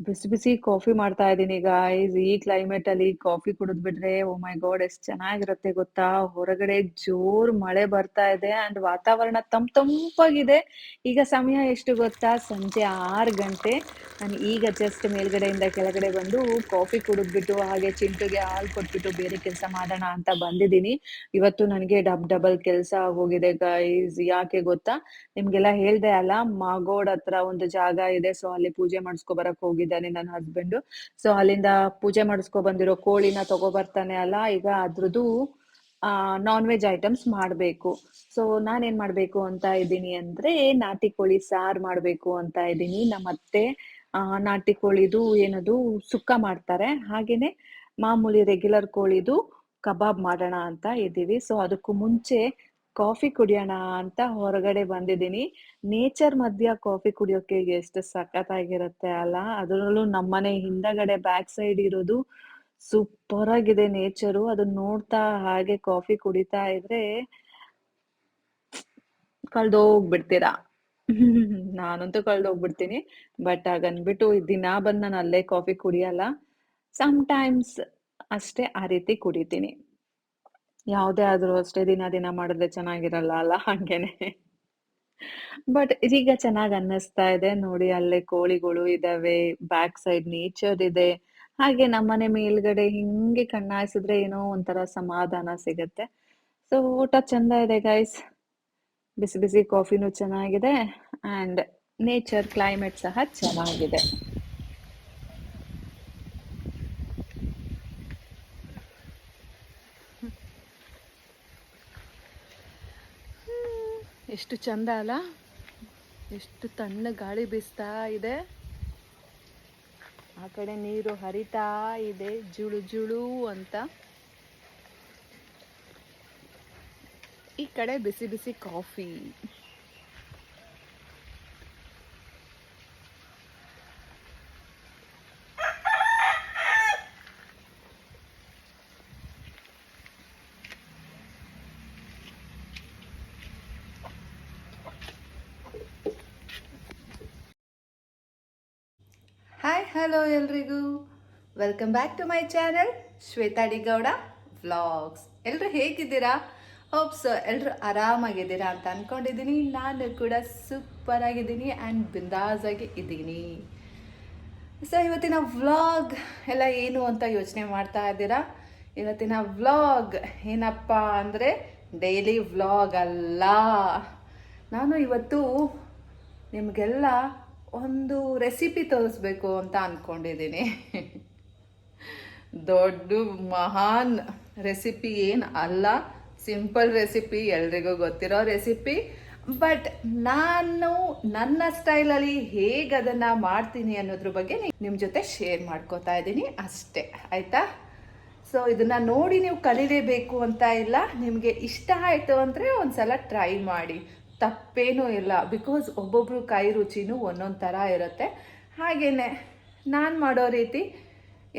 ಬಿಸಿ ಬಿಸಿ ಕಾಫಿ ಮಾಡ್ತಾ ಇದ್ದೀನಿ ಗಾಯ್ಸ್ ಈ ಕ್ಲೈಮೇಟ್ ಅಲ್ಲಿ ಕಾಫಿ ಕುಡಿದ್ಬಿಟ್ರೆ ಓ ಮೈ ಗಾಡ್ ಎಷ್ಟ್ ಚೆನ್ನಾಗಿರುತ್ತೆ ಗೊತ್ತಾ? ಹೊರಗಡೆ ಜೋರ್ ಮಳೆ ಬರ್ತಾ ಇದೆ ಅಂಡ್ ವಾತಾವರಣ ತಂಪ್ ತಂಪಾಗಿದೆ. ಈಗ ಸಮಯ ಎಷ್ಟು ಗೊತ್ತಾ? ಸಂಜೆ ಆರು ಗಂಟೆ. ನಾನು ಈಗ ಜಸ್ಟ್ ಮೇಲ್ಗಡೆಯಿಂದ ಕೆಳಗಡೆ ಬಂದು ಕಾಫಿ ಕುಡಿದ್ಬಿಟ್ಟು ಹಾಗೆ ಚಿಂಟುಗೆ ಹಾಲು ಕೊಟ್ಬಿಟ್ಟು ಬೇರೆ ಕೆಲಸ ಮಾಡೋಣ ಅಂತ ಬಂದಿದ್ದೀನಿ. ಇವತ್ತು ನನಗೆ ಡಬ್ ಡಬಲ್ ಕೆಲಸ ಆಗೋಗಿದೆ ಗೈಸ್ ಯಾಕೆ ಗೊತ್ತಾ? ನಿಮ್ಗೆಲ್ಲ ಹೇಳ್ದೆ ಅಲ್ಲ, ಮಾಗೋಡ್ ಹತ್ರ ಒಂದು ಜಾಗ ಇದೆ ಸೊ ಅಲ್ಲಿ ಪೂಜೆ ಮಾಡಿಸ್ಕೊ ಬರಕ್ ಹೋಗಿದ್ದಾನೆ ನನ್ನ ಹಸ್ಬೆಂಡ್ ಸೊ ಅಲ್ಲಿಂದ ಪೂಜೆ ಮಾಡಿಸ್ಕೊ ಬಂದಿರೋ ಕೋಳಿನ ತಗೋ ಬರ್ತಾನೆ ಅಲ್ಲ, ಈಗ ಅದ್ರದ್ದು ನಾನ್ ವೆಜ್ ಐಟಮ್ಸ್ ಮಾಡ್ಬೇಕು. ಸೊ ನಾನ್ ಏನ್ ಮಾಡ್ಬೇಕು ಅಂತ ಇದ್ದೀನಿ ಅಂದ್ರೆ, ನಾಟಿ ಕೋಳಿ ಸಾರ್ ಮಾಡ್ಬೇಕು ಅಂತ ಇದ್ದೀನಿ. ನಮ್ಮ ಅತ್ತೆ ನಾಟಿ ಕೋಳಿದು ಏನದು, ಸುಕ್ಕ ಮಾಡ್ತಾರೆ. ಹಾಗೇನೆ ಮಾಮೂಲಿ ರೆಗ್ಯುಲರ್ ಕೋಳಿದು ಕಬಾಬ್ ಮಾಡೋಣ ಅಂತ ಇದ್ದೀವಿ. ಸೊ ಅದಕ್ಕೂ ಮುಂಚೆ ಕಾಫಿ ಕುಡಿಯೋಣ ಅಂತ ಹೊರಗಡೆ ಬಂದಿದ್ದೀನಿ. ನೇಚರ್ ಮಧ್ಯ ಕಾಫಿ ಕುಡಿಯೋಕೆ ಎಷ್ಟು ಸಖತ್ತಾಗಿರುತ್ತೆ ಅಲ್ಲ? ಅದರಲ್ಲೂ ನಮ್ಮನೆ ಹಿಂದಗಡೆ ಬ್ಯಾಕ್ ಸೈಡ್ ಇರೋದು ಸೂಪರ್ ಆಗಿದೆ ನೇಚರು. ಅದನ್ನ ನೋಡ್ತಾ ಹಾಗೆ ಕಾಫಿ ಕುಡಿತಾ ಇದ್ರೆ ಕಳ್ದೋಗ್ಬಿಡ್ತೀರಾ? ನಾನಂತೂ ಕಳ್ದೋಗ್ಬಿಡ್ತೀನಿ. ಬಟ್ ಹಾಗನ್ಬಿಟ್ಟು ದಿನ ಬಂದ್ ನಾನು ಅಲ್ಲೇ ಕಾಫಿ ಕುಡಿಯಲ್ಲ ಸಮ್ ಟೈಮ್ಸ್ ಅಷ್ಟೇ ಆ ರೀತಿ ಕುಡಿತೀನಿ. ಯಾವುದೇ ಆದ್ರೂ ಅಷ್ಟೇ ದಿನ ದಿನ ಮಾಡಿದ್ರೆ ಚೆನ್ನಾಗಿರಲ್ಲ ಅಲ್ಲ ಹಂಗೇನೆ. ಬಟ್ ಇದೀಗ ಚೆನ್ನಾಗ್ ಅನ್ನಿಸ್ತಾ ಇದೆ. ನೋಡಿ ಅಲ್ಲೇ ಕೋಳಿಗಳು ಇದಾವೆ. ಬ್ಯಾಕ್ ಸೈಡ್ ನೇಚರ್ ಇದೆ. ಹಾಗೆ ನಮ್ಮನೆ ಮೇಲ್ಗಡೆ ಹಿಂಗೆ ಕಣ್ಣಾಯ್ಸಿದ್ರೆ ಏನೋ ಒಂಥರ ಸಮಾಧಾನ ಸಿಗುತ್ತೆ. ಸೊ ಊಟ ಚಂದ ಇದೆ ಗೈಸ್ ಬಿಸಿ ಬಿಸಿ ಕಾಫಿನೂ ಚೆನ್ನಾಗಿದೆ. ಅಂಡ್ ನೇಚರ್ ಕ್ಲೈಮೇಟ್ ಸಹ ಚೆನ್ನಾಗಿದೆ. ಎಷ್ಟು ಚಂದ ಅಲ್ಲ? ಎಷ್ಟು ತಣ್ಣ ಗಾಳಿ ಬೀಸ್ತಾ ಇದೆ. ಆ ಕಡೆ ನೀರು ಹರಿತಾ ಇದೆ, ಜುಳು ಜುಳು ಅಂತ. ಈ ಕಡೆ ಬಿಸಿ ಬಿಸಿ ಕಾಫಿ. ಹಲೋ ಎಲ್ರಿಗೂ. Welcome back to my channel Shweta D Gowda vlogs ಎಲ್ಲರೂ ಹೇಗಿದ್ದೀರಾ? ಹೋಪ್ಸ್ ಎಲ್ಲರೂ ಆರಾಮಾಗಿದ್ದೀರಾ ಅಂತ ಅಂದ್ಕೊಂಡಿದ್ದೀನಿ ನಾನು ಕೂಡ ಸೂಪರ್ ಆಗಿದ್ದೀನಿ ಆ್ಯಂಡ್ ಬಿಂದಾಸ್ ಆಗಿ ಇದ್ದೀನಿ. ಸೊ ಇವತ್ತಿನ ವ್ಲಾಗ್ ಎಲ್ಲ ಏನು ಅಂತ ಯೋಚನೆ ಮಾಡ್ತಾ ಇದ್ದೀರಾ? ಇವತ್ತಿನ ವ್ಲಾಗ್ ಏನಪ್ಪ ಅಂದರೆ ಡೈಲಿ ವ್ಲಾಗ್ ಅಲ್ಲ. ನಾನು ಇವತ್ತು ನಿಮಗೆಲ್ಲ ಒಂದು ರೆಸಿಪಿ ತೋರಿಸ್ಬೇಕು ಅಂತ ಅಂದ್ಕೊಂಡಿದ್ದೀನಿ ದೊಡ್ಡ ಮಹಾನ್ ರೆಸಿಪಿ ಏನು ಅಲ್ಲ. ಸಿಂಪಲ್ ರೆಸಿಪಿ ಎಲ್ರಿಗೂ ಗೊತ್ತಿರೋ ರೆಸಿಪಿ ಬಟ್ ನಾನು ನನ್ನ ಸ್ಟೈಲಲ್ಲಿ ಹೇಗೆ ಅದನ್ನು ಮಾಡ್ತೀನಿ ಅನ್ನೋದ್ರ ಬಗ್ಗೆ ನಿಮ್ಮ ಜೊತೆ ಶೇರ್ ಮಾಡ್ಕೋತಾ ಇದ್ದೀನಿ ಅಷ್ಟೇ, ಆಯಿತಾ? ಸೊ ಇದನ್ನು ನೋಡಿ ನೀವು ಕಲಿಲೇಬೇಕು ಅಂತ ಇಲ್ಲ. ನಿಮಗೆ ಇಷ್ಟ ಆಯಿತು ಅಂದರೆ ಒಂದು ಸಲ ಟ್ರೈ ಮಾಡಿ. ತಪ್ಪೇನೂ ಇಲ್ಲ. ಬಿಕಾಸ್ ಒಬ್ಬೊಬ್ರು ಕೈ ರುಚಿನೂ ಒಂದೊಂದು ಥರ ಇರುತ್ತೆ. ಹಾಗೆಯೇ ನಾನು ಮಾಡೋ ರೀತಿ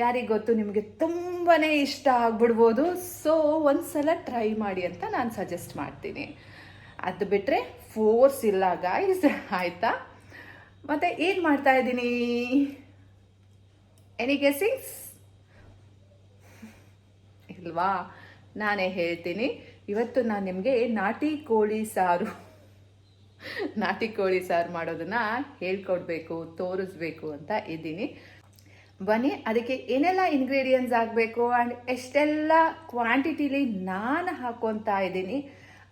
ಯಾರಿಗೆ ಗೊತ್ತು, ನಿಮಗೆ ತುಂಬಾ ಇಷ್ಟ ಆಗ್ಬಿಡ್ಬೋದು. ಸೊ ಒಂದು ಸಲ ಟ್ರೈ ಮಾಡಿ ಅಂತ ನಾನು ಸಜೆಸ್ಟ್ ಮಾಡ್ತೀನಿ. ಅದು ಬಿಟ್ಟರೆ ಫೋರ್ಸ್ ಇಲ್ಲ ಗಾಯ್ಸ್ ಆಯಿತಾ? ಮತ್ತು ಏನು ಮಾಡ್ತಾ ಇದ್ದೀನಿ? ಎನಿ ಗೆಸಿಂಗ್ಸ್ ಇಲ್ವಾ? ನಾನೇ ಹೇಳ್ತೀನಿ. ಇವತ್ತು ನಾನು ನಿಮಗೆ ನಾಟಿ ಕೋಳಿ ಸಾರು ನಾಟಿ ಕೋಳಿ ಸಾರು ಮಾಡೋದನ್ನ ಹೇಳ್ಕೊಡ್ಬೇಕು, ತೋರಿಸ್ಬೇಕು ಅಂತ ಇದ್ದೀನಿ. ಬನ್ನಿ, ಅದಕ್ಕೆ ಏನೆಲ್ಲ ಇಂಗ್ರೀಡಿಯೆಂಟ್ಸ್ ಆಗಬೇಕು ಆ್ಯಂಡ್ ಎಷ್ಟೆಲ್ಲ ಕ್ವಾಂಟಿಟಿಲಿ ನಾನು ಹಾಕೊತಾ ಇದ್ದೀನಿ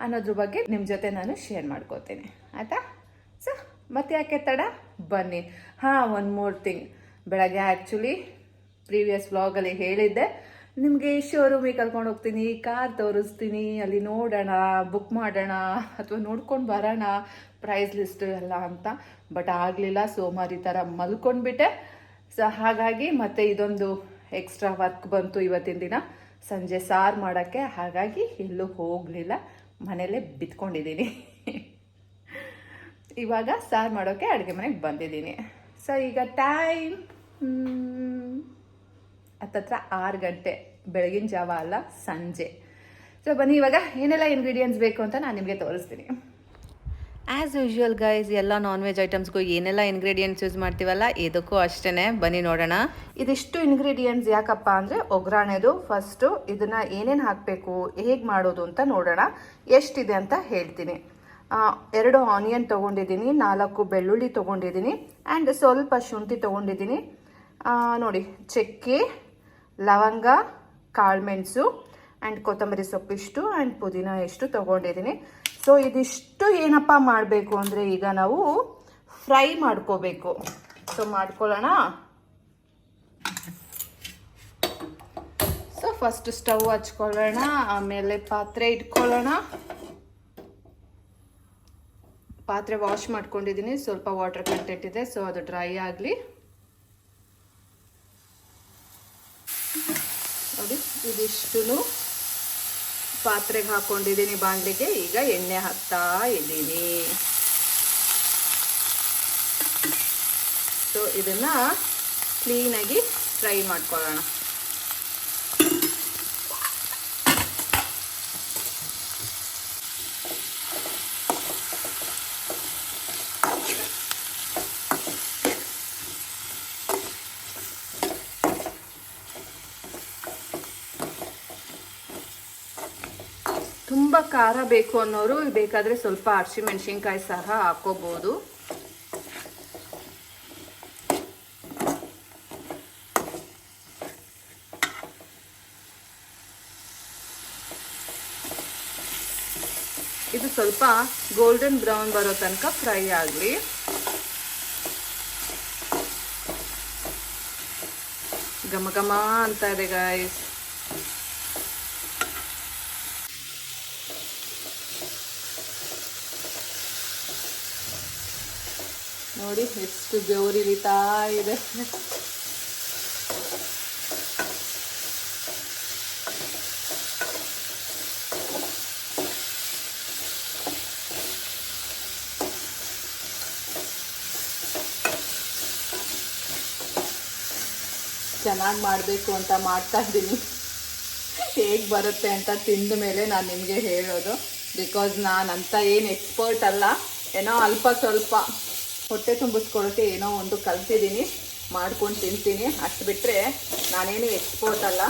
ಅನ್ನೋದ್ರ ಬಗ್ಗೆ ನಿಮ್ಮ ಜೊತೆ ನಾನು ಶೇರ್ ಮಾಡ್ಕೋತೀನಿ ಆಯಿತಾ? ಸೊ ಮತ್ತೆ ಯಾಕೆ ತಡ? ಬನ್ನಿ. ಹಾಂ ಒನ್ ಮೋರ್ ಥಿಂಗ್ ಬೆಳಗ್ಗೆ ಆ್ಯಕ್ಚುಲಿ ಪ್ರೀವಿಯಸ್ ವ್ಲಾಗಲ್ಲಿ ಹೇಳಿದ್ದೆ. ನಿಮಗೆ ಶೋರೂಮಿಗೆ ಕರ್ಕೊಂಡು ಹೋಗ್ತೀನಿ ಕಾರ್ ತೋರಿಸ್ತೀನಿ, ಅಲ್ಲಿ ನೋಡೋಣ ಬುಕ್ ಮಾಡೋಣ, ಅಥವಾ ನೋಡ್ಕೊಂಡು ಬರೋಣ ಪ್ರೈಸ್ ಲಿಸ್ಟ್ ಎಲ್ಲ ಅಂತ. ಬಟ್ ಆಗಲಿಲ್ಲ ಸೋಮಾರಿ ಥರ ಮಲ್ಕೊಂಡ್ಬಿಟ್ಟೆ. ಸೊ ಹಾಗಾಗಿ ಮತ್ತೆ ಇದೊಂದು ಎಕ್ಸ್ಟ್ರಾ ವರ್ಕ್ ಬಂತು ಇವತ್ತಿನ ದಿನ. ಸಂಜೆ ಸಾರು ಮಾಡೋಕ್ಕೆ, ಹಾಗಾಗಿ ಎಲ್ಲೂ ಹೋಗಲಿಲ್ಲ. ಮನೇಲೇ ಬಿತ್ಕೊಂಡಿದ್ದೀನಿ. ಇವಾಗ ಸಾರು ಮಾಡೋಕ್ಕೆ ಅಡುಗೆ ಮನೆಗೆ ಬಂದಿದ್ದೀನಿ. ಸೊ ಈಗ ಟೈಮ್ ಹತ್ತತ್ರ ಆರು ಗಂಟೆ ಬೆಳಗಿನ ಜಾವ ಅಲ್ಲ ಸಂಜೆ. ಸೊ ಬನ್ನಿ ಇವಾಗ ಏನೆಲ್ಲ ಇಂಗ್ರೀಡಿಯೆಂಟ್ಸ್ ಬೇಕು ಅಂತ ನಾನು ನಿಮಗೆ ತೋರಿಸ್ತೀನಿ. ಆ್ಯಸ್ ಯೂಶ್ವಲ್ ಗೈಸ್ ಎಲ್ಲ ನಾನ್ ವೆಜ್ ಐಟಮ್ಸ್ಗೂ ಏನೆಲ್ಲ ಇಂಗ್ರೀಡಿಯೆಂಟ್ಸ್ ಯೂಸ್ ಮಾಡ್ತೀವಲ್ಲ ಇದಕ್ಕೂ ಅಷ್ಟೇ ಬನ್ನಿ ನೋಡೋಣ. ಇದಿಷ್ಟು ಇಂಗ್ರೀಡಿಯೆಂಟ್ಸ್ ಯಾಕಪ್ಪ ಅಂದರೆ ಒಗ್ಗರಣೆದು ಫಸ್ಟು ಇದನ್ನು ಏನೇನು ಹಾಕಬೇಕು ಹೇಗೆ ಮಾಡೋದು ಅಂತ ನೋಡೋಣ. ಎಷ್ಟಿದೆ ಅಂತ ಹೇಳ್ತೀನಿ. ಎರಡು ಆನಿಯನ್ ತೊಗೊಂಡಿದ್ದೀನಿ ನಾಲ್ಕು ಬೆಳ್ಳುಳ್ಳಿ ತೊಗೊಂಡಿದ್ದೀನಿ ಆ್ಯಂಡ್ ಸ್ವಲ್ಪ ಶುಂಠಿ ತೊಗೊಂಡಿದ್ದೀನಿ. ನೋಡಿ ಚಕ್ಕೆ ಲವಂಗ ಕಾಳುಮೆಣಸು ಆ್ಯಂಡ್ ಕೊತ್ತಂಬರಿ ಸೊಪ್ಪಿಷ್ಟು ಆ್ಯಂಡ್ ಪುದೀನ ಎಷ್ಟು ತೊಗೊಂಡಿದ್ದೀನಿ. ಸೊ ಇದಿಷ್ಟು ಏನಪ್ಪ ಮಾಡಬೇಕು ಅಂದರೆ ಈಗ ನಾವು ಫ್ರೈ ಮಾಡ್ಕೋಬೇಕು. ಸೊ ಮಾಡ್ಕೊಳ್ಳೋಣ. ಸೊ ಫಸ್ಟ್ ಸ್ಟವ್ ಹಚ್ಕೊಳ್ಳೋಣ, ಆಮೇಲೆ ಪಾತ್ರೆ ಇಟ್ಕೊಳ್ಳೋಣ. ಪಾತ್ರೆ ವಾಶ್ ಮಾಡ್ಕೊಂಡಿದ್ದೀನಿ, ಸ್ವಲ್ಪ ವಾಟರ್ ಕಂಟೆಂಟ್ ಇದೆ ಸೊ ಅದು ಡ್ರೈ ಆಗಲಿ ನೋಡಿ ಇದಿಷ್ಟು ಪಾತ್ರೆಗೆ ಹಾಕೊಂಡಿದ್ದೀನಿ ಬಾಂಡ್ಲಿಗೆ ಈಗ ಎಣ್ಣೆ ಹಾಕ್ತಾ ಇದ್ದೀನಿ. ಸೊ ಇದನ್ನು ಕ್ಲೀನಾಗಿ ಫ್ರೈ ಮಾಡ್ಕೊಳ್ಳೋಣ ತುಂಬ ಖಾರ ಬೇಕು ಅನ್ನೋರು ಬೇಕಾದರೆ ಸ್ವಲ್ಪ ಹಸಿಮೆಣಸಿನ್ಕಾಯಿ ಸಹ ಹಾಕೋಬೋದು ಇದು ಸ್ವಲ್ಪ ಗೋಲ್ಡನ್ ಬ್ರೌನ್ ಬರೋ ತನಕ ಫ್ರೈ ಆಗಲಿ. ಘಮ ಘಮ ಅಂತ ಇದೆ ಗಾಯ್ಸ್ ನೋಡಿ, ಎಷ್ಟು ಬೆವರಿರಿತಾ ಇದೆ. ಚೆನ್ನಾಗಿ ಮಾಡಬೇಕು ಅಂತ ಮಾಡ್ತಾ ಇದ್ದೀನಿ. ಹೇಗೆ ಬರುತ್ತೆ ಅಂತ ತಿಂದ ಮೇಲೆ ನಾನು ನಿಮಗೆ ಹೇಳೋದು. ಬಿಕಾಸ್ ನಾನು ಅಂತ ಏನು ಎಕ್ಸ್ಪರ್ಟ್ ಅಲ್ಲ. ಏನೋ ಅಲ್ಪ ಸ್ವಲ್ಪ. ಹೊಟ್ಟೆ ತುಂಬಿಸ್ಕೊಳ್ಳೋಕ್ಕೆ ಏನೋ ಒಂದು ಕಲ್ತಿದ್ದೀನಿ ಮಾಡ್ಕೊಂಡು ತಿಂತೀನಿ. ಅಷ್ಟು ಬಿಟ್ಟರೆ ನಾನೇನು ಎಕ್ಸ್ಪೋರ್ಟ್ ಅಲ್ಲ.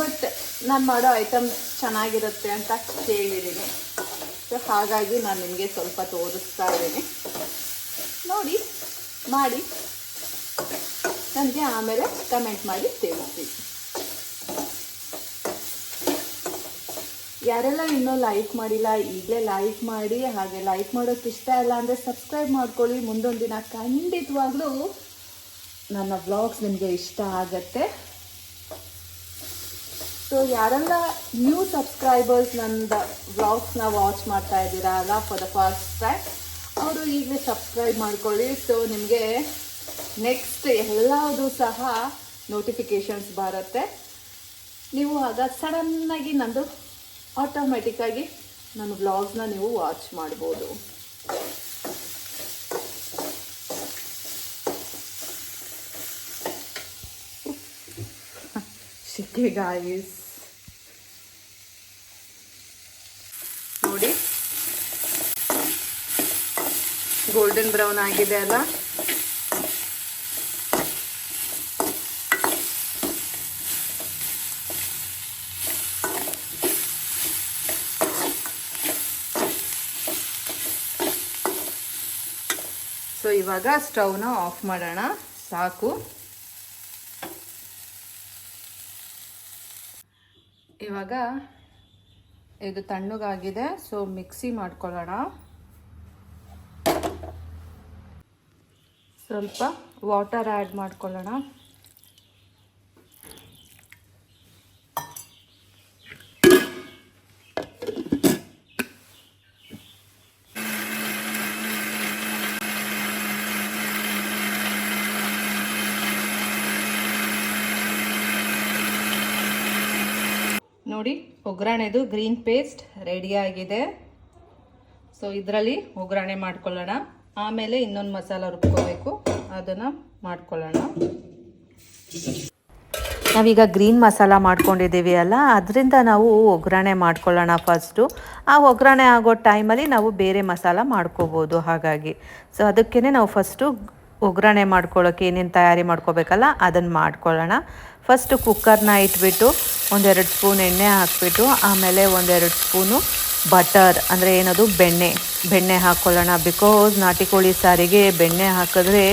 ಬಟ್ ನಾನು ಮಾಡೋ ಐಟಮ್ ಚೆನ್ನಾಗಿರುತ್ತೆ ಅಂತ ಕೇಳಿದ್ದೀನಿ. ಸೊ ಹಾಗಾಗಿ ನಾನು ನಿಮಗೆ ಸ್ವಲ್ಪ ತೋರಿಸ್ತಾ ಇದ್ದೀನಿ. ನೋಡಿ, ಮಾಡಿ. ನನಗೆ ಆಮೇಲೆ ಕಮೆಂಟ್ ಮಾಡಿ ತಿಳಿಸಿ ಯಾರೆಲ್ಲ ಇನ್ನೂ ಲೈಕ್ ಮಾಡಿಲ್ಲ, ಈಗಲೇ ಲೈಕ್ ಮಾಡಿ, ಹಾಗೆ ಲೈಕ್ ಮಾಡೋಕ್ಕೆ ಇಷ್ಟ ಇಲ್ಲ ಅಂದರೆ ಸಬ್ಸ್ಕ್ರೈಬ್ ಮಾಡ್ಕೊಳ್ಳಿ. ಮುಂದೊಂದು ದಿನ ಖಂಡಿತವಾಗ್ಲೂ ನನ್ನ ವ್ಲಾಗ್ಸ್ ನಿಮಗೆ ಇಷ್ಟ ಆಗತ್ತೆ. ಸೊ ಯಾರೆಲ್ಲ ನ್ಯೂ ಸಬ್ಸ್ಕ್ರೈಬರ್ಸ್ ನನ್ನ ವ್ಲಾಗ್ಸ್ನ ವಾಚ್ ಮಾಡ್ತಾ ಇದ್ದೀರಾ ಅಲ್ಲ ಫಾರ್ ದ ಫಸ್ಟ್ ಟೈಮ್ ಅವರು ಈಗಲೇ ಸಬ್ಸ್ಕ್ರೈಬ್ ಮಾಡ್ಕೊಳ್ಳಿ. ಸೊ ನಿಮಗೆ ನೆಕ್ಸ್ಟ್ ಎಲ್ಲದೂ ಸಹ ನೋಟಿಫಿಕೇಷನ್ಸ್ ಬರುತ್ತೆ. ನೀವು ಆಗ ಸಡನ್ನಾಗಿ ನಂದು ಆಟೋಮೆಟಿಕ್ಕಾಗಿ ನನ್ನ ವ್ಲಾಗ್ಸ್ನ ನೀವು ವಾಚ್ ಮಾಡ್ಬೋದು. ಶಿಕೆ ಗಾಯಿಸ್ ನೋಡಿ. ಗೋಲ್ಡನ್ ಬ್ರೌನ್ ಆಗಿದೆ ಅಲ್ಲ? ಇವಾಗ ಸ್ಟವ್ನ ಆಫ್ ಮಾಡೋಣ. ಸಾಕು. ಇವಾಗ ಇದು ತಣ್ಣಗಾಗಿದೆ ಸೊ ಮಿಕ್ಸಿ ಮಾಡ್ಕೊಳ್ಳೋಣ. ಸ್ವಲ್ಪ ವಾಟರ್ ಆ್ಯಡ್ ಮಾಡ್ಕೊಳ್ಳೋಣ ನೋಡಿ ಒಗ್ಗರಣೆದು ಗ್ರೀನ್ ಪೇಸ್ಟ್ ರೆಡಿ ಆಗಿದೆ. ಸೊ ಇದರಲ್ಲಿ ಒಗ್ಗರಣೆ ಮಾಡ್ಕೊಳ್ಳೋಣ. ಆಮೇಲೆ ಇನ್ನೊಂದು ಮಸಾಲ ರುಬ್ಕೋಬೇಕು. ಅದನ್ನು ಮಾಡ್ಕೊಳ್ಳೋಣ. ನಾವೀಗ ಗ್ರೀನ್ ಮಸಾಲ ಮಾಡ್ಕೊಂಡಿದ್ದೀವಿ ಅಲ್ಲ? ಅದರಿಂದ ನಾವು ಒಗ್ಗರಣೆ ಮಾಡ್ಕೊಳ್ಳೋಣ ಫಸ್ಟು ಆ ಒಗ್ಗರಣೆ ಆಗೋ ಟೈಮಲ್ಲಿ ನಾವು ಬೇರೆ ಮಸಾಲ ಮಾಡ್ಕೋಬೋದು ಹಾಗಾಗಿ. ಸೊ ಅದಕ್ಕೇ ನಾವು ಫಸ್ಟು ಒಗ್ಗರಣೆ ಮಾಡ್ಕೊಳ್ಳೋಕೆ ಏನೇನು ತಯಾರಿ ಮಾಡ್ಕೋಬೇಕಲ್ಲ? ಅದನ್ನು ಮಾಡ್ಕೊಳ್ಳೋಣ. ಫಸ್ಟು ಕುಕ್ಕರ್ನ ಇಟ್ಬಿಟ್ಟು ಒಂದೆರಡು ಸ್ಪೂನ್ ಎಣ್ಣೆ ಹಾಕಿಬಿಟ್ಟು, ಆಮೇಲೆ ಒಂದೆರಡು ಸ್ಪೂನು ಬಟರ್ ಅಂದರೆ ಏನದು? ಬೆಣ್ಣೆ. ಬೆಣ್ಣೆ ಹಾಕ್ಕೊಳ್ಳೋಣ. ಬಿಕಾಸ್ ನಾಟಿ ಕೋಳಿ ಸಾರಿಗೆ ಬೆಣ್ಣೆ ಹಾಕಿದ್ರೆ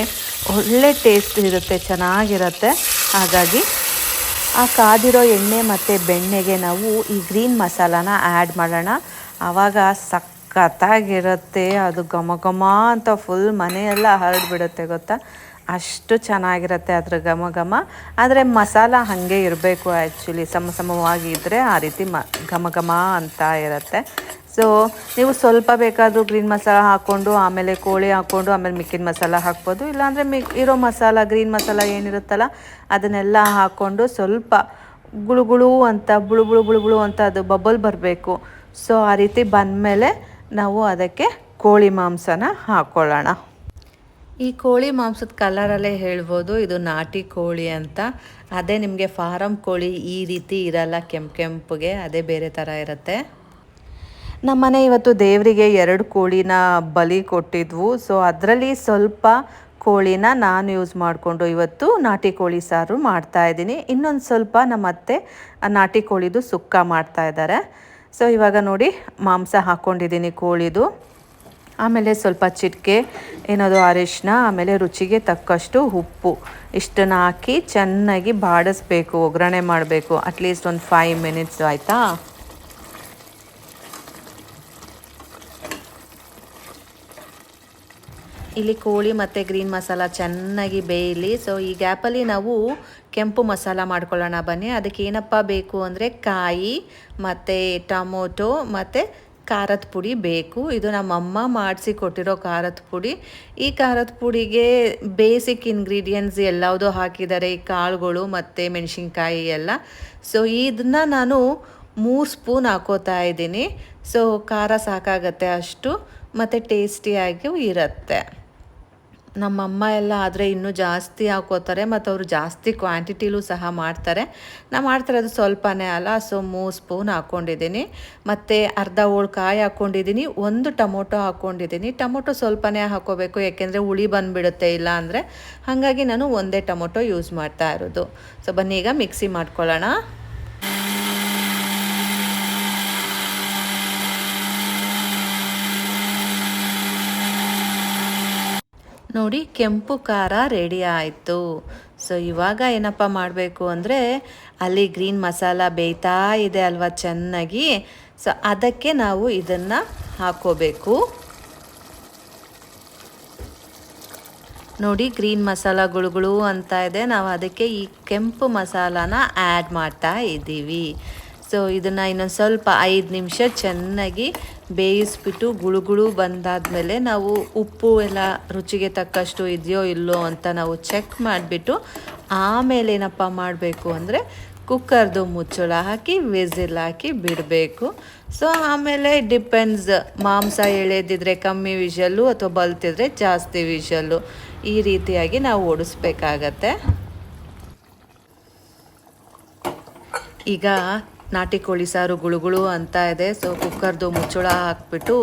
ಒಳ್ಳೆ ಟೇಸ್ಟ್ ಇರುತ್ತೆ, ಚೆನ್ನಾಗಿರುತ್ತೆ. ಹಾಗಾಗಿ ಆ ಕಾದಿರೋ ಎಣ್ಣೆ ಮತ್ತು ಬೆಣ್ಣೆಗೆ ನಾವು ಈ ಗ್ರೀನ್ ಮಸಾಲಾನ ಆ್ಯಡ್ ಮಾಡೋಣ. ಆವಾಗ ಸಖತ್ತಾಗಿರುತ್ತೆ. ಅದು ಘಮ ಘಮ ಅಂತ ಫುಲ್ ಮನೆಯೆಲ್ಲ ಹರಡ್ಬಿಡುತ್ತೆ, ಗೊತ್ತಾ? ಅಷ್ಟು ಚೆನ್ನಾಗಿರುತ್ತೆ ಅದ್ರ ಘಮ ಘಮ. ಆದರೆ ಮಸಾಲ ಹಾಗೆ ಇರಬೇಕು ಆ್ಯಕ್ಚುಲಿ ಸಮ ಸಮವಾಗಿ ಇದ್ದರೆ ಆ ರೀತಿ ಮ ಘಮ ಘಮ ಅಂತ ಇರುತ್ತೆ. ಸೊ ನೀವು ಸ್ವಲ್ಪ ಬೇಕಾದರೂ ಗ್ರೀನ್ ಮಸಾಲ ಹಾಕ್ಕೊಂಡು ಆಮೇಲೆ ಕೋಳಿ ಹಾಕ್ಕೊಂಡು ಆಮೇಲೆ ಮಿಕ್ಕಿನ ಮಸಾಲ ಹಾಕ್ಬೋದು. ಇಲ್ಲಾಂದರೆ ಮಿಕ್ ಇರೋ ಮಸಾಲ ಗ್ರೀನ್ ಮಸಾಲ ಏನಿರುತ್ತಲ್ಲ, ಅದನ್ನೆಲ್ಲ ಹಾಕ್ಕೊಂಡು ಸ್ವಲ್ಪ ಗುಳುಗುಳು ಗುಳು ಅಂತ, ಬುಳು ಬುಳು ಬುಳು ಬುಳು ಅಂತ ಅದು ಬಬಲ್ ಬರಬೇಕು. ಸೊ ಆ ರೀತಿ ಬಂದಮೇಲೆ ನಾವು ಅದಕ್ಕೆ ಕೋಳಿ ಮಾಂಸನ ಹಾಕ್ಕೊಳ್ಳೋಣ ಈ ಕೋಳಿ ಮಾಂಸದ ಕಲರಲ್ಲೇ ಹೇಳ್ಬೋದು, ಇದು ನಾಟಿ ಕೋಳಿ ಅಂತ. ಅದೇ ನಿಮಗೆ ಫಾರಮ್ ಕೋಳಿ ಈ ರೀತಿ ಇರಲ್ಲ, ಕೆಂಪು ಕೆಂಪುಗೆ, ಅದೇ ಬೇರೆ ಥರ ಇರುತ್ತೆ. ನಮ್ಮನೆ ಇವತ್ತು ದೇವರಿಗೆ ಎರಡು ಕೋಳಿನ ಬಲಿ ಕೊಟ್ಟಿದ್ವು. ಸೊ ಅದರಲ್ಲಿ ಸ್ವಲ್ಪ ಕೋಳಿನ ನಾನು ಯೂಸ್ ಮಾಡಿಕೊಂಡು ಇವತ್ತು ನಾಟಿ ಕೋಳಿ ಸಾರು ಮಾಡ್ತಾ ಇದ್ದೀನಿ. ಇನ್ನೊಂದು ಸ್ವಲ್ಪ ನಮ್ಮ ಅತ್ತೆ ನಾಟಿ ಕೋಳಿದು ಸುಕ್ಕ ಮಾಡ್ತಾ ಇದ್ದಾರೆ. ಸೊ ಇವಾಗ ನೋಡಿ ಮಾಂಸ ಹಾಕ್ಕೊಂಡಿದ್ದೀನಿ ಕೋಳಿದು. ಆಮೇಲೆ ಸ್ವಲ್ಪ ಚಿಟಿಕೆ ಏನದು ಅರಿಶಿನ ಆಮೇಲೆ ರುಚಿಗೆ ತಕ್ಕಷ್ಟು ಉಪ್ಪು. ಇಷ್ಟನ್ನು ಹಾಕಿ ಚೆನ್ನಾಗಿ ಬಾಡಿಸ್ಬೇಕು, ಒಗ್ಗರಣೆ ಮಾಡಬೇಕು. ಅಟ್ಲೀಸ್ಟ್ ಒಂದು ಫೈವ್ ಮಿನಿಟ್ಸ್ ಆಯಿತಾ? ಇಲ್ಲಿ ಕೋಳಿ ಮತ್ತು ಗ್ರೀನ್ ಮಸಾಲ ಚೆನ್ನಾಗಿ ಬೇಯಲಿ. ಸೊ ಈ ಗ್ಯಾಪಲ್ಲಿ ನಾವು ಕೆಂಪು ಮಸಾಲ ಮಾಡ್ಕೊಳ್ಳೋಣ ಬನ್ನಿ. ಅದಕ್ಕೆ ಏನಪ್ಪ ಬೇಕು ಅಂದರೆ ಕಾಯಿ, ಮತ್ತು ಟೊಮೊಟೊ, ಮತ್ತು ಖಾರದ ಪುಡಿ ಬೇಕು. ಇದು ನಮ್ಮಮ್ಮ ಮಾಡಿಸಿ ಕೊಟ್ಟಿರೋ ಖಾರದ ಪುಡಿ. ಈ ಖಾರದ ಪುಡಿಗೆ ಬೇಸಿಕ್ ಇಂಗ್ರೀಡಿಯೆಂಟ್ಸ್ ಎಲ್ಲವುದು ಹಾಕಿದ್ದಾರೆ. ಈ ಕಾಳುಗಳು ಮತ್ತು ಮೆಣಸಿನ್ಕಾಯಿ ಎಲ್ಲ. ಸೊ ಇದನ್ನ ನಾನು ಮೂರು ಸ್ಪೂನ್ ಹಾಕೋತಾ ಇದ್ದೀನಿ. ಸೊ ಖಾರ ಸಾಕಾಗತ್ತೆ ಅಷ್ಟು. ಮತ್ತು ಟೇಸ್ಟಿಯಾಗಿಯೂ ಇರುತ್ತೆ. ನಮ್ಮಮ್ಮ ಎಲ್ಲ ಆದರೆ ಇನ್ನೂ ಜಾಸ್ತಿ ಹಾಕೋತಾರೆ, ಮತ್ತು ಅವರು ಜಾಸ್ತಿ ಕ್ವಾಂಟಿಟಿಲೂ ಸಹ ಮಾಡ್ತಾರೆ. ನಾ ಅದು ಸ್ವಲ್ಪನೇ ಅಲ್ಲ, ಸೊ ಮೂರು ಸ್ಪೂನ್ ಹಾಕ್ಕೊಂಡಿದ್ದೀನಿ ಮತ್ತು ಅರ್ಧ ಹೋಳು ಕಾಯಿ ಹಾಕ್ಕೊಂಡಿದ್ದೀನಿ ಒಂದು ಟೊಮೊಟೊ ಹಾಕ್ಕೊಂಡಿದ್ದೀನಿ ಟೊಮೊಟೊ ಸ್ವಲ್ಪನೇ ಹಾಕೋಬೇಕು, ಯಾಕೆಂದರೆ ಹುಳಿ ಬಂದುಬಿಡುತ್ತೆ ಇಲ್ಲ ಅಂದರೆ. ಹಾಗಾಗಿ ನಾನು ಒಂದೇ ಟೊಮೊಟೊ ಯೂಸ್ ಮಾಡ್ತಾ ಇರೋದು. ಸೊ ಬನ್ನಿ, ಈಗ ಮಿಕ್ಸಿ ಮಾಡ್ಕೊಳ್ಳೋಣ. ನೋಡಿ, ಕೆಂಪು ಖಾರ ರೆಡಿ ಆಯಿತು. ಸೊ ಇವಾಗ ಏನಪ್ಪ ಮಾಡಬೇಕು ಅಂದರೆ, ಅಲ್ಲಿ ಗ್ರೀನ್ ಮಸಾಲ ಬೇಯ್ತಾ ಇದೆ ಅಲ್ವಾ ಚೆನ್ನಾಗಿ. ಸೊ ಅದಕ್ಕೆ ನಾವು ಇದನ್ನು ಹಾಕೋಬೇಕು. ನೋಡಿ ಗ್ರೀನ್ ಮಸಾಲ ಗುಳುಗುಳು ಅಂತ ಇದೆ. ನಾವು ಅದಕ್ಕೆ ಈ ಕೆಂಪು ಮಸಾಲಾನ ಆ್ಯಡ್ ಮಾಡ್ತಾ ಇದ್ದೀವಿ. ಸೊ ಇದನ್ನು ಇನ್ನೊಂದು ಸ್ವಲ್ಪ ಐದು ನಿಮಿಷ ಚೆನ್ನಾಗಿ ಬೇಯಿಸ್ಬಿಟ್ಟು ಗುಳುಗುಳು ಬಂದಾದಮೇಲೆ ನಾವು ಉಪ್ಪು ಎಲ್ಲ ರುಚಿಗೆ ತಕ್ಕಷ್ಟು ಇದೆಯೋ ಇಲ್ಲೋ ಅಂತ ನಾವು ಚೆಕ್ ಮಾಡಿಬಿಟ್ಟು ಆಮೇಲೆ ಏನಪ್ಪ ಮಾಡಬೇಕು ಅಂದರೆ ಕುಕ್ಕರ್ದು ಮುಚ್ಚಳ ಹಾಕಿ, ವಿಸಿಲ್ ಹಾಕಿ ಬಿಡಬೇಕು. ಸೊ ಆಮೇಲೆ ಡಿಪೆಂಡ್ಸ್ ಮಾಂಸ ಎಳೆದಿದ್ರೆ ಕಮ್ಮಿ ವಿಷಲ್ಲು ಅಥವಾ ಬಲ್ತಿದ್ರೆ ಜಾಸ್ತಿ ವಿಷಲ್ಲು ಈ ರೀತಿಯಾಗಿ ನಾವು ಓಡಿಸ್ಬೇಕಾಗತ್ತೆ. ಈಗ ನಾಟಿ ಕೋಳಿ ಸಾರು ಗುಳುಗುಳು ಅಂತ ಇದೆ. ಸೊ ಕುಕ್ಕರ್ದು ಮುಚ್ಚಳ ಹಾಕ್ಬಿಟ್ಟು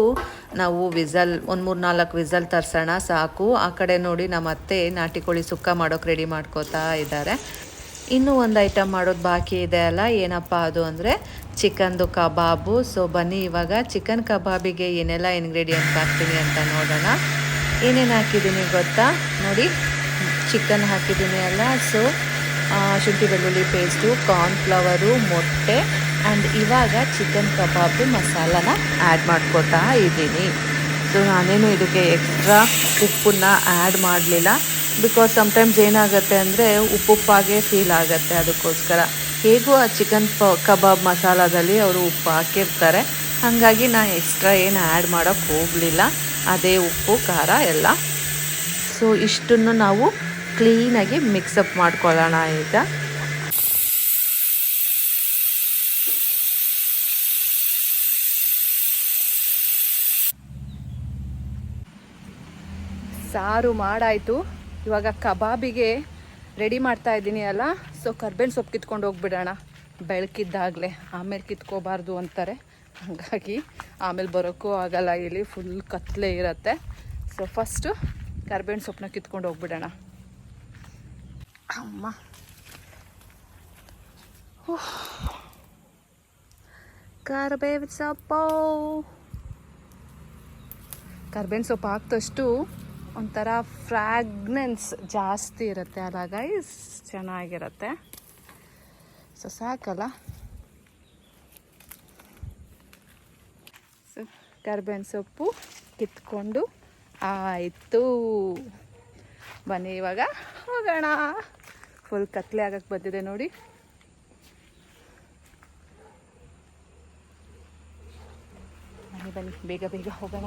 ನಾವು ವಿಸಲ್, ಒಂದು ಮೂರು ನಾಲ್ಕು ವಿಸಲ್ ತರಿಸೋಣ, ಸಾಕು. ಆ ಕಡೆ ನೋಡಿ ನಮ್ಮ ಅತ್ತೆ ನಾಟಿ ಕೋಳಿ ಸುಕ್ಕ ಮಾಡೋಕೆ ರೆಡಿ ಮಾಡ್ಕೋತಾ ಇದ್ದಾರೆ. ಇನ್ನೂ ಒಂದು ಐಟಮ್ ಮಾಡೋದು ಬಾಕಿ ಇದೆ ಅಲ್ಲ, ಏನಪ್ಪ ಅದು ಅಂದರೆ ಚಿಕನ್ದು ಕಬಾಬು. ಸೊ ಬನ್ನಿ ಇವಾಗ ಚಿಕನ್ ಕಬಾಬಿಗೆ ಏನೆಲ್ಲ ಇಂಗ್ರೀಡಿಯೆಂಟ್ಸ್ ಹಾಕ್ತೀನಿ ಅಂತ ನೋಡೋಣ. ಏನೇನು ಹಾಕಿದ್ದೀನಿ ಗೊತ್ತಾ? ನೋಡಿ, ಚಿಕನ್ ಹಾಕಿದ್ದೀನಿ ಅಲ್ಲ. ಸೊ ಶುಂಠಿ ಬೆಳ್ಳುಳ್ಳಿ ಪೇಸ್ಟು ಕಾರ್ನ್ಫ್ಲವರು ಮೊಟ್ಟೆ ಆ್ಯಂಡ್ ಇವಾಗ ಚಿಕನ್ ಕಬಾಬ್ ಮಸಾಲಾನ ಆ್ಯಡ್ ಮಾಡ್ಕೊತಾ ಇದ್ದೀನಿ. ಸೊ ನಾನೇನು ಇದಕ್ಕೆ ಎಕ್ಸ್ಟ್ರಾ ಉಪ್ಪನ್ನ ಆ್ಯಡ್ ಮಾಡಲಿಲ್ಲ. ಬಿಕಾಸ್ ಸಮಟೈಮ್ಸ್ ಏನಾಗುತ್ತೆ ಅಂದರೆ ಉಪ್ಪುಪ್ಪಾಗೆ ಫೀಲ್ ಆಗುತ್ತೆ ಅದಕ್ಕೋಸ್ಕರ. ಹೇಗೂ ಆ ಚಿಕನ್ ಪ ಕಬಾಬ್ ಮಸಾಲದಲ್ಲಿ ಅವರು ಉಪ್ಪು ಹಾಕಿರ್ತಾರೆ. ಹಾಗಾಗಿ ನಾನು ಎಕ್ಸ್ಟ್ರಾ ಏನು ಆ್ಯಡ್ ಮಾಡೋಕ್ಕೆ ಹೋಗಲಿಲ್ಲ. ಅದೇ ಉಪ್ಪು, ಖಾರ ಎಲ್ಲ. ಸೊ ಇಷ್ಟನ್ನು ನಾವು ಕ್ಲೀನಾಗಿ ಮಿಕ್ಸಪ್ ಮಾಡ್ಕೊಳ್ಳೋಣ ಈಗ. ಸಾರು ಮಾಡಾಯಿತು. ಇವಾಗ ಕಬಾಬಿಗೆ ರೆಡಿ ಮಾಡ್ತಾ ಇದ್ದೀನಿ ಅಲ್ಲ. ಸೊ ಕರ್ಬೇವಿನ ಸೊಪ್ಪು ಕಿತ್ಕೊಂಡು ಹೋಗ್ಬಿಡೋಣ. ಬೆಳಕಿದ್ದಾಗಲೇ. ಆಮೇಲೆ ಕಿತ್ಕೋಬಾರ್ದು ಅಂತಾರೆ. ಹಾಗಾಗಿ ಆಮೇಲೆ ಬರೋಕ್ಕೂ ಆಗಲ್ಲ. ಇಲ್ಲಿ ಫುಲ್ ಕತ್ತಲೆ ಇರುತ್ತೆ. ಸೊ ಫಸ್ಟು ಕರ್ಬೇವಿನ ಸೊಪ್ಪನ್ನ ಕಿತ್ಕೊಂಡು ಹೋಗ್ಬಿಡೋಣ. ಅಮ್ಮ. ಕರ್ಬೇವಿನ ಸೊಪ್ಪು. ಕರ್ಬೇವಿನ ಸೊಪ್ಪು ಹಾಕ್ದಷ್ಟು ಒಂಥರ ಫ್ರಾಗ್ನೆನ್ಸ್ ಜಾಸ್ತಿ ಇರುತ್ತೆ ಗೈಸ್ ಚೆನ್ನಾಗಿರುತ್ತೆ. ಸೊ ಸಾಕಲ್ಲ? ಸೊ ಕರ್ಬೇವಿನ ಸೊಪ್ಪು ಕಿತ್ಕೊಂಡು ಆಯಿತು. ಬನ್ನಿ ಇವಾಗ ಹೋಗೋಣ. ಫುಲ್ ಕತ್ಲೆ ಆಗಕ್ಕೆ ಬಂದಿದೆ ನೋಡಿ. ಬನ್ನಿ ಬನ್ನಿ, ಬೇಗ ಬೇಗ ಹೋಗೋಣ.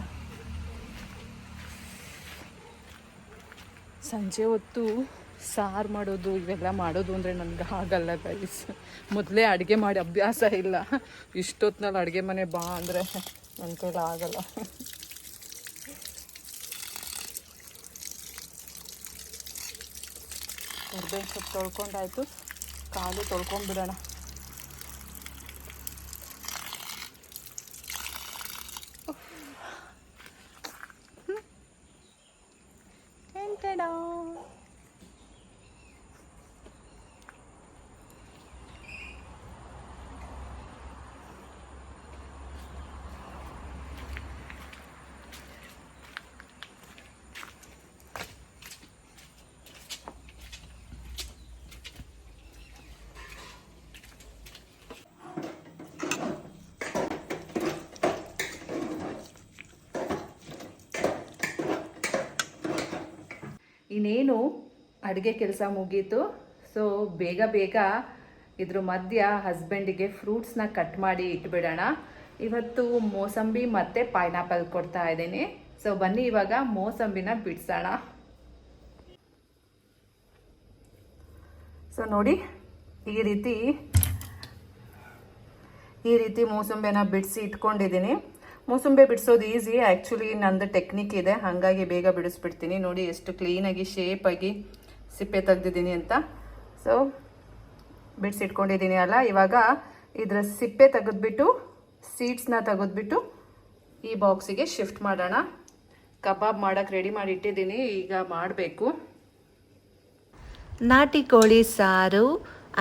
ಸಂಜೆ ಹೊತ್ತು ಸಾರು ಮಾಡೋದು, ಇವೆಲ್ಲ ಮಾಡೋದು ಅಂದರೆ ನನಗೆ ಆಗಲ್ಲ ಗೈಸ್ ಮೊದಲೇ ಅಡುಗೆ ಮಾಡಿ ಅಭ್ಯಾಸ ಇಲ್ಲ. ಇಷ್ಟೊತ್ತಿನಲ್ಲಿ ಅಡುಗೆ ಮನೆ ಬಾ ಅಂದರೆ ನನ್ನ ಕೈಲಿ ಕರ್ಬೇವಿನ ಸೊಪ್ಪು ತೊಳ್ಕೊಂಡಾಯ್ತು. ಕಾಲು ತೊಳ್ಕೊಂಡ್ಬಿಡೋಣ. ಇನ್ನೇನು ಅಡುಗೆ ಕೆಲಸ ಮುಗೀತು. ಸೊ ಬೇಗ ಬೇಗ ಇದ್ರ ಮಧ್ಯ ಹಸ್ಬೆಂಡಿಗೆ ಫ್ರೂಟ್ಸ್ನ ಕಟ್ ಮಾಡಿ ಇಟ್ಬಿಡೋಣ. ಇವತ್ತು ಮೋಸಂಬಿ ಮತ್ತು ಪೈನಾಪಲ್ ಕೊಡ್ತಾ ಇದ್ದೀನಿ. ಸೊ ಬನ್ನಿ ಇವಾಗ ಮೋಸಂಬಿನ ಬಿಡಿಸೋಣ. ಸೊ ನೋಡಿ, ಈ ರೀತಿ ಈ ರೀತಿ ಮೋಸಂಬಿನ ಬಿಡಿಸಿ ಇಟ್ಕೊಂಡಿದ್ದೀನಿ. ಮೂಸಂಬೆ ಬಿಡಿಸೋದು ಈಸಿ ಆ್ಯಕ್ಚುಲಿ ನಂದು ಟೆಕ್ನಿಕ್ ಇದೆ. ಹಾಗಾಗಿ ಬೇಗ ಬಿಡಿಸ್ಬಿಡ್ತೀನಿ. ನೋಡಿ, ಎಷ್ಟು ಕ್ಲೀನಾಗಿ ಶೇಪಾಗಿ ಸಿಪ್ಪೆ ತೆಗ್ದಿದ್ದೀನಿ ಅಂತ. ಸೊ ಬಿಡಿಸಿಟ್ಕೊಂಡಿದ್ದೀನಿ ಅಲ್ಲ. ಇವಾಗ ಇದರ ಸಿಪ್ಪೆ ತೆಗೆದ್ಬಿಟ್ಟು ಸೀಡ್ಸ್ನ ತೆಗೆದ್ಬಿಟ್ಟು ಈ ಬಾಕ್ಸಿಗೆ ಶಿಫ್ಟ್ ಮಾಡೋಣ. ಕಬಾಬ್ ಮಾಡೋಕ್ಕೆ ರೆಡಿ ಮಾಡಿ ಇಟ್ಟಿದ್ದೀನಿ. ಈಗ ಮಾಡಬೇಕು. ನಾಟಿ ಕೋಳಿ ಸಾರು.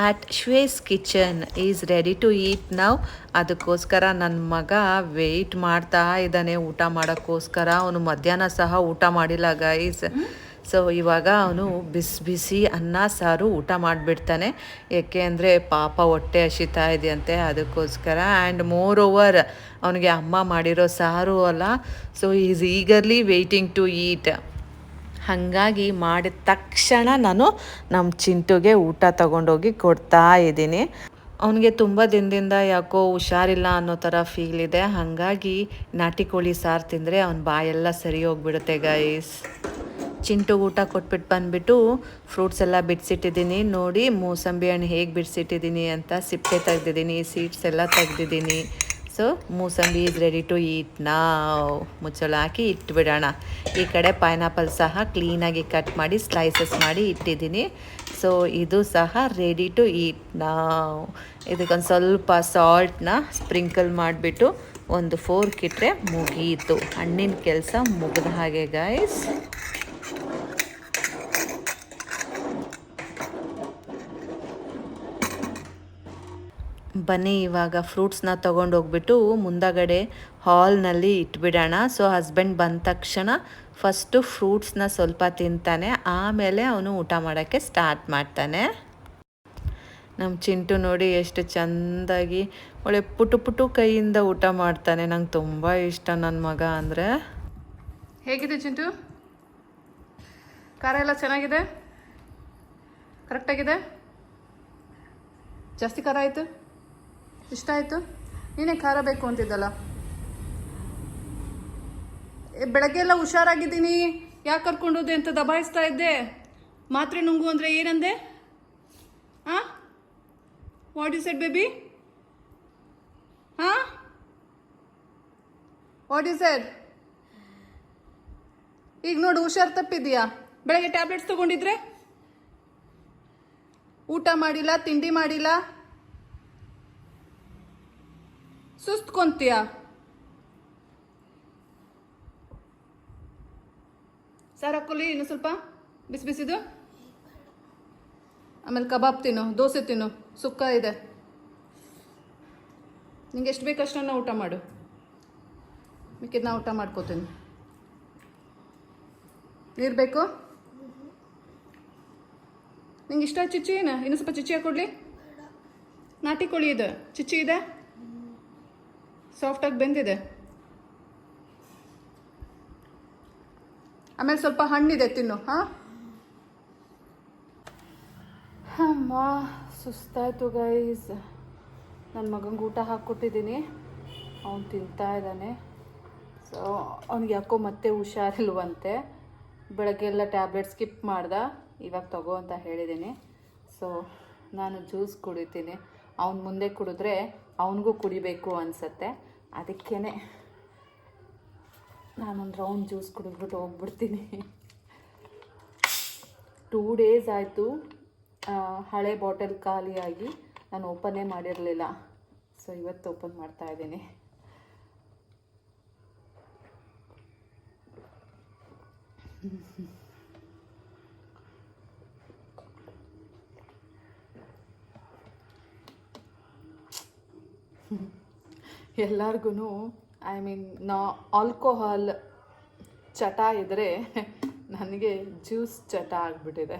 At Shwe's kitchen is ready to eat ನಾವು ಅದಕ್ಕೋಸ್ಕರ ನನ್ನ ಮಗ ವೆಯ್ಟ್ ಮಾಡ್ತಾ ಇದ್ದಾನೆ. ಊಟ ಮಾಡೋಕ್ಕೋಸ್ಕರ ಅವನು ಮಧ್ಯಾಹ್ನ ಸಹ ಊಟ ಮಾಡಿಲ್ಲ ಗೈಸ್ ಸೊ ಇವಾಗ ಅವನು ಬಿಸಿ ಬಿಸಿ ಅನ್ನ, ಸಾರು ಊಟ ಮಾಡಿಬಿಡ್ತಾನೆ. ಏಕೆ ಅಂದರೆ ಪಾಪ ಹೊಟ್ಟೆ ಹಸಿತಾ ಇದೆಯಂತೆ. ಅದಕ್ಕೋಸ್ಕರ ಆ್ಯಂಡ್ ಮೋರ್ ಓವರ್ ಅವನಿಗೆ ಅಮ್ಮ ಮಾಡಿರೋ ಸಾರು ಅಲ್ಲ. So is eagerly waiting to eat ಹಾಗಾಗಿ ಮಾಡಿದ ತಕ್ಷಣ ನಾನು ನಮ್ಮ ಚಿಂಟುಗೆ ಊಟ ತಗೊಂಡೋಗಿ ಕೊಡ್ತಾ ಇದ್ದೀನಿ. ಅವನಿಗೆ ತುಂಬ ದಿನದಿಂದ ಯಾಕೋ ಹುಷಾರಿಲ್ಲ ಅನ್ನೋ ಥರ ಫೀಲ್ ಇದೆ. ಹಾಗಾಗಿ ನಾಟಿ ಕೋಳಿ ಸಾರು ತಿಂದರೆ ಅವನ ಬಾಯೆಲ್ಲ ಸರಿ ಹೋಗ್ಬಿಡುತ್ತೆ ಗೈಸ್ ಚಿಂಟು ಊಟ ಕೊಟ್ಬಿಟ್ಟು ಬಂದುಬಿಟ್ಟು ಫ್ರೂಟ್ಸ್ ಎಲ್ಲ ಬಿಡಿಸಿಟ್ಟಿದ್ದೀನಿ. ನೋಡಿ, ಮೂಸಂಬಿ ಹಣ್ಣು ಹೇಗೆ ಬಿಡಿಸಿಟ್ಟಿದ್ದೀನಿ ಅಂತ ಸಿಪ್ಪೆ ತೆಗ್ದಿದ್ದೀನಿ ಸೀಡ್ಸ್ ಎಲ್ಲ ತೆಗ್ದಿದ್ದೀನಿ. So mosambi is ready to eat ನಾವು ಮುಚ್ಚಳ ಹಾಕಿ ಇಟ್ಬಿಡೋಣ. ಈ ಕಡೆ ಪೈನಾಪಲ್ ಸಹ ಕ್ಲೀನಾಗಿ ಕಟ್ ಮಾಡಿ ಸ್ಲೈಸಸ್ ಮಾಡಿ ಇಟ್ಟಿದ್ದೀನಿ. ಸೊ ಇದು ಸಹ ರೆಡಿ ಟು ಈಟ್ ನಾವು ಇದಕ್ಕೊಂದು ಸ್ವಲ್ಪ ಸಾಲ್ಟ್ನ ಸ್ಪ್ರಿಂಕಲ್ ಮಾಡಿಬಿಟ್ಟು ಒಂದು ಫೋರ್ಕ್ ಇಟ್ಟರೆ ಮುಗೀತು. ಹಣ್ಣಿನ ಕೆಲಸ ಮುಗಿದ ಹಾಗೆ ಗಾಯ್ಸ್ ಬನ್ನಿ, ಇವಾಗ ಫ್ರೂಟ್ಸ್ನ ತೊಗೊಂಡೋಗ್ಬಿಟ್ಟು ಮುಂದಗಡೆ ಹಾಲ್ನಲ್ಲಿ ಇಟ್ಬಿಡೋಣ. ಸೊ ಹಸ್ಬೆಂಡ್ ಬಂದ ತಕ್ಷಣ ಫಸ್ಟು ಫ್ರೂಟ್ಸ್ನ ಸ್ವಲ್ಪ ತಿಂತಾನೆ, ಆಮೇಲೆ ಅವನು ಊಟ ಮಾಡೋಕ್ಕೆ ಸ್ಟಾರ್ಟ್ ಮಾಡ್ತಾನೆ. ನಮ್ಮ ಚಿಂಟು ನೋಡಿ ಎಷ್ಟು ಚೆಂದಾಗಿ ಒಳ್ಳೆ ಪುಟು ಪುಟು ಕೈಯಿಂದ ಊಟ ಮಾಡ್ತಾನೆ. ನಂಗೆ ತುಂಬ ಇಷ್ಟ ನನ್ನ ಮಗ ಅಂದರೆ. ಹೇಗಿದೆ ಚಿಂಟು? ಖಾರ ಎಲ್ಲ ಚೆನ್ನಾಗಿದೆ? ಕರೆಕ್ಟಾಗಿದೆ ಜಾಸ್ತಿ ಖಾರ ಆಯಿತು? ಇಷ್ಟ ಆಯಿತು ನೀನೇ ಖಾರ ಬೇಕು ಅಂತಿದ್ದಲ್ಲ. ಬೆಳಗ್ಗೆ ಎಲ್ಲ ಹುಷಾರಾಗಿದ್ದೀನಿ. ಯಾಕೆ ಕರ್ಕೊಂಡೋದೆ ಅಂತ ದಬಾಯಿಸ್ತಾ ಇದ್ದೆ? ಮಾತ್ರೆ ನುಂಗು ಅಂದರೆ ಏನಂದೆ? ಹಾಂ ವಾಟ್ ಯು ಸೆಟ್ ಬೇಬಿ ಹಾಂ ವಾಟ್ ಯು ಸೆಟ್ ಈಗ ನೋಡು, ಹುಷಾರ್ ತಪ್ಪಿದೆಯಾ? ಬೆಳಗ್ಗೆ ಟ್ಯಾಬ್ಲೆಟ್ಸ್ ತಗೊಂಡಿದ್ರೆ? ಊಟ ಮಾಡಿಲ್ಲ, ತಿಂಡಿ ಮಾಡಿಲ್ಲ? ಸುಸ್ತ್ಕೊಂತೀಯ ಸಾರ್ ಹಾಕೊಳ್ಳಿ ಇನ್ನು ಸ್ವಲ್ಪ ಬಿಸಿ ಬಿಸಿದು ಆಮೇಲೆ ಕಬಾಬ್ ತಿನ್ನು ದೋಸೆ ತಿನ್ನು ಸುಕ್ಕ ಇದೆ ನಿಂಗೆ ಎಷ್ಟು ಬೇಕು ಅಷ್ಟನ್ನು ಊಟ ಮಾಡು ಮಿಕ್ಕಿದ್ನ ಊಟ ಮಾಡ್ಕೋತೀನಿ ನೀರು ಬೇಕು ನಿಂಗೆ ಇಷ್ಟ ಚಿಚ್ಚಿ ಏನು ಇನ್ನೂ ಸ್ವಲ್ಪ ಚಿಚ್ಚಿ ಹಾಕೊಡ್ಲಿ ನಾಟಿ ಕೋಳಿ ಇದೆ ಚಿಚ್ಚಿ ಇದೆ ಸಾಫ್ಟಾಗಿ ಬೆಂದಿದೆ. ಆಮೇಲೆ ಸ್ವಲ್ಪ ಹಣ್ಣಿದೆ ತಿನ್ನು, ಹಾಂ? ಅಮ್ಮ, ಸುಸ್ತಾಯಿತು ಗೈಸ್ ನನ್ನ ಮಗಂಗೆ ಊಟ ಹಾಕ್ಕೊಟ್ಟಿದ್ದೀನಿ ಅವನು ತಿಂತಾ ಇದ್ದಾನೆ. ಸೊ ಅವ್ನಿಗೆ ಯಾಕೋ ಮತ್ತೆ ಹುಷಾರಿಲ್ವಂತೆ. ಬೆಳಗ್ಗೆ ಎಲ್ಲ ಟ್ಯಾಬ್ಲೆಟ್ ಸ್ಕಿಪ್ ಮಾಡ್ದ. ಇವಾಗ ತಗೋ ಅಂತ ಹೇಳಿದ್ದೀನಿ ಸೊ ನಾನು ಜ್ಯೂಸ್ ಕುಡಿತೀನಿ. ಅವ್ನು ಮುಂದೆ ಕುಡಿದ್ರೆ ಅವನಿಗೂ ಕುಡಿಬೇಕು ಅನಿಸತ್ತೆ. ಅದಕ್ಕೇ ನಾನೊಂದು ರೌಂಡ್ ಜ್ಯೂಸ್ ಕುಡಿದ್ಬಿಟ್ಟು ಹೋಗ್ಬಿಡ್ತೀನಿ. ಟೂ ಡೇಸ್ ಆಯಿತು. ಹಳೆ ಬಾಟಲ್ ಖಾಲಿಯಾಗಿ ನಾನು ಓಪನೇ ಮಾಡಿರಲಿಲ್ಲ. ಸೊ ಇವತ್ತು ಓಪನ್ ಮಾಡ್ತಾ ಇದ್ದೀನಿ. ಎಲ್ಲರಿಗೂ ಐ ಮೀನ್ ನಾ ಆಲ್ಕೋಹಾಲ್ ಚಟ ಇದ್ದರೆ ನನಗೆ ಜ್ಯೂಸ್ ಚಟ ಆಗಿಬಿಟ್ಟಿದೆ.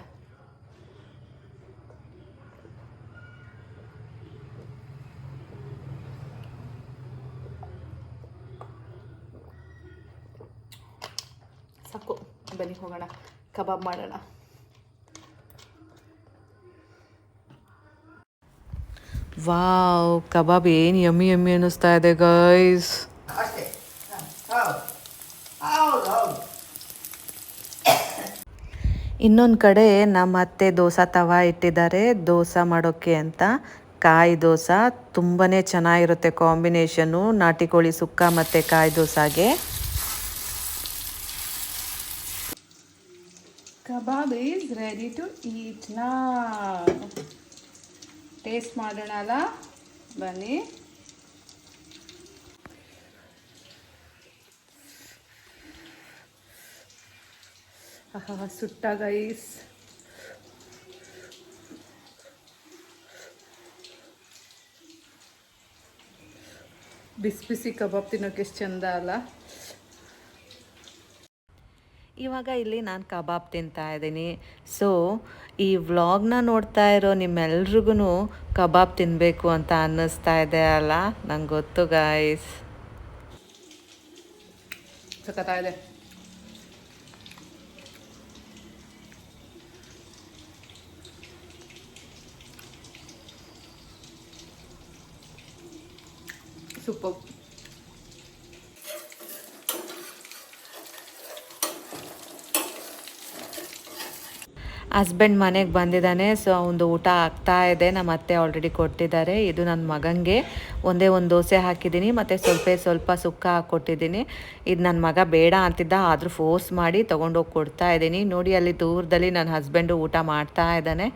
ಸಾಕು ಬನ್ನಿ ಹೋಗೋಣ, ಕಬಾಬ್ ಮಾಡೋಣ. ವಾವ್ ಕಬಾಬ್ ಏನು ಯಮ್ಮಿ ಯಮ್ಮಿ ಅನ್ನಿಸ್ತಾ ಇದೆ ಗೈಸ್ ಇನ್ನೊಂದು ಕಡೆ ನಮ್ಮ ಅತ್ತೆ ದೋಸೆ ತವ ಇಟ್ಟಿದ್ದಾರೆ. ದೋಸೆ ಮಾಡೋಕ್ಕೆ ಅಂತ. ಕಾಯಿ ದೋಸೆ ತುಂಬಾ ಚೆನ್ನಾಗಿರುತ್ತೆ ಕಾಂಬಿನೇಷನ್ನು. ನಾಟಿ ಕೋಳಿ ಸುಕ್ಕ ಮತ್ತು ಕಾಯಿ ದೋಸಾಗೆ. Kebab is ready to eat ನಾ ಟೇಸ್ಟ್ ಮಾಡೋಣ ಅಲ್ಲ? ಬನ್ನಿ. ಸುಟ್ಟ ಗೈಸ್ ಬಿಸಿ ಬಿಸಿ ಕಬಾಬ್ ತಿನ್ನೋಕೆ ಎಷ್ಟು ಚಂದ ಅಲ್ಲ? ಇವಾಗ ಇಲ್ಲಿ ನಾನು ಕಬಾಬ್ ತಿಂತಾ ಇದ್ದೀನಿ. ಸೊ ಈ ವ್ಲಾಗ್ನ ನೋಡ್ತಾ ಇರೋ ನಿಮ್ಮೆಲ್ರಿಗೂ ಕಬಾಬ್ ತಿನ್ನಬೇಕು ಅಂತ ಅನ್ನಿಸ್ತಾ ಇದೆ ಅಲ್ಲ? ನಂಗೆ ಗೊತ್ತು ಗಾಯ್ಸ್ ಸೂಪರ್. ಹಸ್ಬೆಂಡ್ ಮನೆಗೆ ಬಂದಿದ್ದಾನೆ, ಸೊ ಅವನದು ಊಟ ಆಗ್ತಾ ಇದೆ ನಮ್ಮ ಅತ್ತೆ ಆಲ್ರೆಡಿ ಕೊಟ್ಟಿದ್ದಾರೆ. ಇದು ನನ್ನ ಮಗನಿಗೆ. ಒಂದೇ ಒಂದು ದೋಸೆ ಹಾಕಿದ್ದೀನಿ, ಮತ್ತು ಸ್ವಲ್ಪ ಸ್ವಲ್ಪ ಸುಕ್ಕ ಹಾಕ್ಕೊಟ್ಟಿದ್ದೀನಿ ಇದು ನನ್ನ ಮಗ ಬೇಡ ಅಂತಿದ್ದ, ಆದರೂ ಫೋರ್ಸ್ ಮಾಡಿ ತೊಗೊಂಡೋಗಿ ಕೊಡ್ತಾ ಇದ್ದೀನಿ. ನೋಡಿ, ಅಲ್ಲಿ ದೂರದಲ್ಲಿ ನನ್ನ ಹಸ್ಬೆಂಡು ಊಟ ಮಾಡ್ತಾ ಇದ್ದಾನೆ.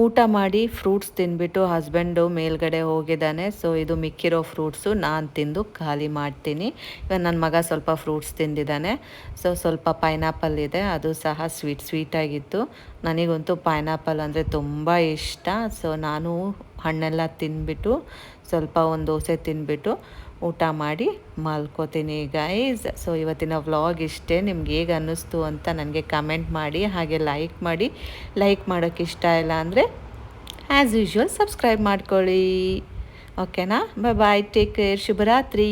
ಊಟ ಮಾಡಿ ಫ್ರೂಟ್ಸ್ ತಿನ್ಬಿಟ್ಟು ಹಸ್ಬೆಂಡು ಮೇಲ್ಗಡೆ ಹೋಗಿದ್ದಾನೆ. ಸೊ ಇದು ಮಿಕ್ಕಿರೋ ಫ್ರೂಟ್ಸು ನಾನು ತಿಂದು ಖಾಲಿ ಮಾಡ್ತೀನಿ. ಇವಾಗ ನನ್ನ ಮಗ ಸ್ವಲ್ಪ ಫ್ರೂಟ್ಸ್ ತಿಂದಿದ್ದಾನೆ. ಸೊ ಸ್ವಲ್ಪ ಪೈನಾಪಲ್ ಇದೆ. ಅದು ಸಹ ಸ್ವೀಟ್ ಸ್ವೀಟಾಗಿತ್ತು ನನಗಂತೂ ಪೈನಾಪಲ್ ಅಂದರೆ ತುಂಬ ಇಷ್ಟ. ಸೊ ನಾನು ಹಣ್ಣೆಲ್ಲ ತಿಂದ್ಬಿಟ್ಟು ಸ್ವಲ್ಪ ಒಂದು ದೋಸೆ ತಿಂದ್ಬಿಟ್ಟು ಊಟ ಮಾಡಿ ಮಲ್ಕೋತೀನಿ ಗೈಸ್ ಸೊ ಇವತ್ತಿನ ವ್ಲಾಗ್ ಇಷ್ಟೇ. ನಿಮ್ಗೆ ಹೇಗೆ ಅನ್ನಿಸ್ತು ಅಂತ ನನಗೆ ಕಮೆಂಟ್ ಮಾಡಿ, ಹಾಗೆ ಲೈಕ್ ಮಾಡಿ. ಲೈಕ್ ಮಾಡೋಕ್ಕೆ ಇಷ್ಟ ಇಲ್ಲ ಅಂದರೆ ಆ್ಯಸ್ ಯೂಶ್ವಲ್ ಸಬ್ಸ್ಕ್ರೈಬ್ ಮಾಡ್ಕೊಳ್ಳಿ. ಓಕೆನಾ ಬಾಯ್ ಬಾಯ್ ಟೇಕ್ ಕೇರ್ ಶುಭರಾತ್ರಿ.